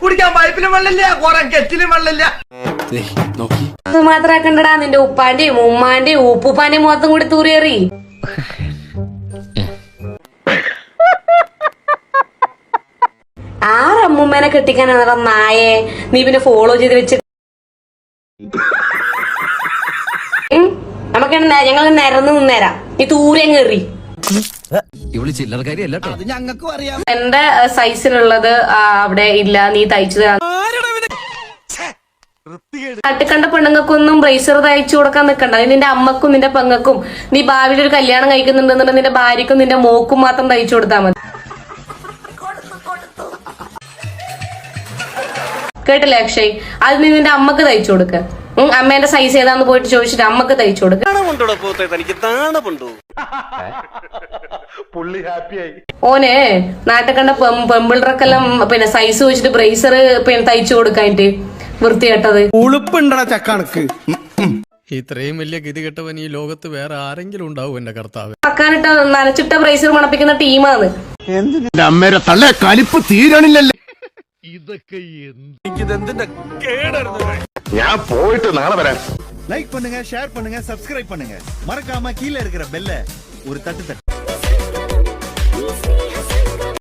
കുടിക്കാൻ പൈപ്പിലും വെള്ളമില്ല കുറെ കെറ്റിലും വെള്ളമില്ല മാത്രാക്കണ്ടടാ നിന്റെ ഉപ്പാന്റെയും ഉമ്മാന്റെയും ഉപ്പുപ്പാന്റെയും മുഖത്തും കൂടി തൂറിയേറി ആരമ്മൂമ്മേനെ കെട്ടിക്കാനാ നായേ നീ പിന്നെ ഫോളോ ചെയ്ത് വെച്ച് നമുക്ക് ഞങ്ങൾ നിരന്ന് നിന്നേരാം. നീ ദൂരെ കയറി എന്റെ സൈസിലുള്ളത് അവിടെ ഇല്ല നീ തയ്ച്ചു തരാ തട്ടിക്കണ്ട പെണ്ണുങ്ങൾക്കൊന്നും ബ്രേസർ തയ്ച്ചു കൊടുക്കാൻ നിൽക്കണ്ട നീ നിന്റെ അമ്മക്കും നിന്റെ പെങ്ങൾക്കും. നീ ഭാവിയിൽ ഒരു കല്യാണം കഴിക്കുന്നുണ്ടെന്നുണ്ടെങ്കിൽ നിന്റെ ഭാര്യക്കും നിന്റെ മോക്കും മാത്രം തയ്ച്ചു കൊടുത്താൽ മതി. കേട്ടില്ലേ അക്ഷയ്? അത് നീ നിന്റെ അമ്മയ്ക്ക് തയ്ച്ചു കൊടുക്ക. അമ്മേന്റെ സൈസ് ഏതാന്ന് പോയിട്ട് ചോദിച്ചിട്ട് അമ്മയ്ക്ക് തയ്ച്ചു കൊടുക്ക. ഓനെ നാട്ടിൽ കണ്ട പെമ്പിളർക്കെല്ലാം പിന്നെ സൈസ് വെച്ചിട്ട് ബ്രേസർ പിന്നെ തയ്ച്ചു കൊടുക്കാനിട്ട് വൃത്തികെട്ടത്. ഉളുപ്പുണ്ടടാ ചക്കണക്ക്. ഇത്രയും വലിയ ഗതി കെട്ടവൻ ഈ ലോകത്ത് വേറെ ആരെങ്കിലും ഉണ്ടാവും എന്റെ കർത്താവ്. പക്കാനിട്ട നനച്ചിട്ട ബ്രേസർ മണപ്പിക്കുന്ന ടീമാണ് അമ്മേരെ തള്ളേ കലിപ്പ് തീരണില്ലല്ലേ. ഞാൻ പോയിട്ട് നാളെ വരാം லைக் பண்ணுங்க ஷேர் பண்ணுங்க சப்ஸ்கிரைப் பண்ணுங்க மறக்காம கீழே இருக்கிற பெல்ல ஒரு தட்டு தட்டு நீ ஸ்னேக